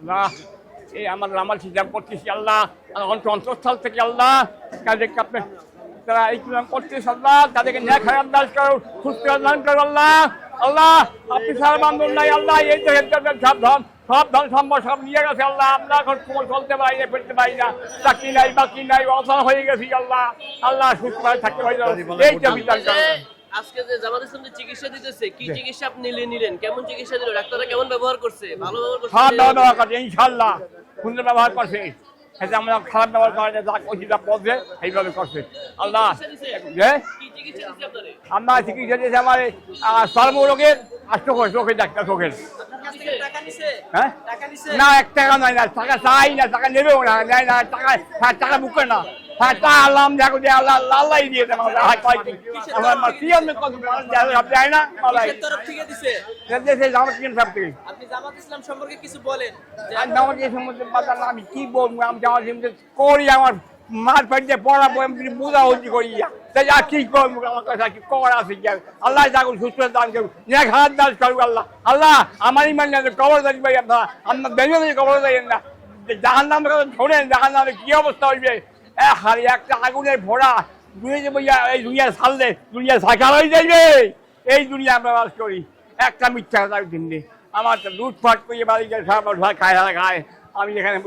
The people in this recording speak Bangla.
আল্লাহ এই আমার আমার সিদ্ধান্ত করতেছি আল্লাহ। অন্ত অন্তঃস্থল থেকে আল্লাহ তাদেরকে আপনি তারা এই কিলাম করতেছে আল্লাহ তাদেরকে খারাপ দাস করো সুস্থ দান করো আল্লাহ। আল্লাহ আপনি সারা বান্ধব নাই আল্লাহ এই জন্য সব ধন সব ধন সম্পদ সব নিয়ে গেছে আল্লাহ। আমরা এখন কোমল চলতে পারি না ফিরতে পারি না। চাকরি নাই বাকি নাই অসন হয়ে গেছি আল্লাহ। আল্লাহ সুস্থভাবে থাকতে পারি এই বিধান যে আজকে যে জামাত ইসলাম যে চিকিৎসা দিতেছে কি চিকিৎসা আপনি নিলেন? কেমন চিকিৎসা দিল? ডাক্তাররা কেমন ব্যবহার করছে? ভালো ব্যবহার করছে ব্যবহার করছে ইনশাল্লাহ সুন্দর ব্যবহার করছে। সেটা আমরা খারাপ ব্যবহার করে না, যা করছি যা এইভাবে করছে। আল্লাহ। আমরা চিকিৎসা দিয়েছে আমার সর্বরোগের আর চোখের চোখের। ডাক্তার চোখের হ্যাঁ? না এক টাকা নয় না টাকা চাই না টাকা নেবেও না নেয় না টাকা হ্যাঁ টাকা বুকে না। হ্যাঁ তা আল্লাহ দেখো যে আল্লাহ আল্লাহ দিয়ে দেন? আমার হাত পাই আমার মা কত সব যায় না আল্লাহ কিসের তরফ থেকে দিছে? দেশে আমার কিন সব থেকে। আপনি জামাত ইসলাম সম্পর্কে কিছু বলেন। যে আর আমার যে সম্বন্ধে না আমি কি বলব? আমি যাওয়ার সম্বন্ধে করি আমার মার পেটে পড়াবো আমি বোঝা হচ্ছি করি। তাই আর কি করব আমার কাছে কি কর আছে কি আল্লাহ যাকুন সুস্থ দান করুন এক হাত দান করুক আল্লাহ। আল্লাহ আমারই মানে কবর দাঁড়ি ভাই আপনার। কবর দাঁড়িয়ে না। জাহান নামে শোনেন জাহান নামে কি অবস্থা হইবে? একটা আগুনের ভরা। বইয়া, এই দুনিয়া ছাড়লে দুনিয়া সাকার হয়ে যাইবে। এই দুনিয়া আমরা বাস করি। একটা মিথ্যা কথা দিন আমার তো লুটফাট করে বাড়ি গেছে সব খায় খায় আমি এখানে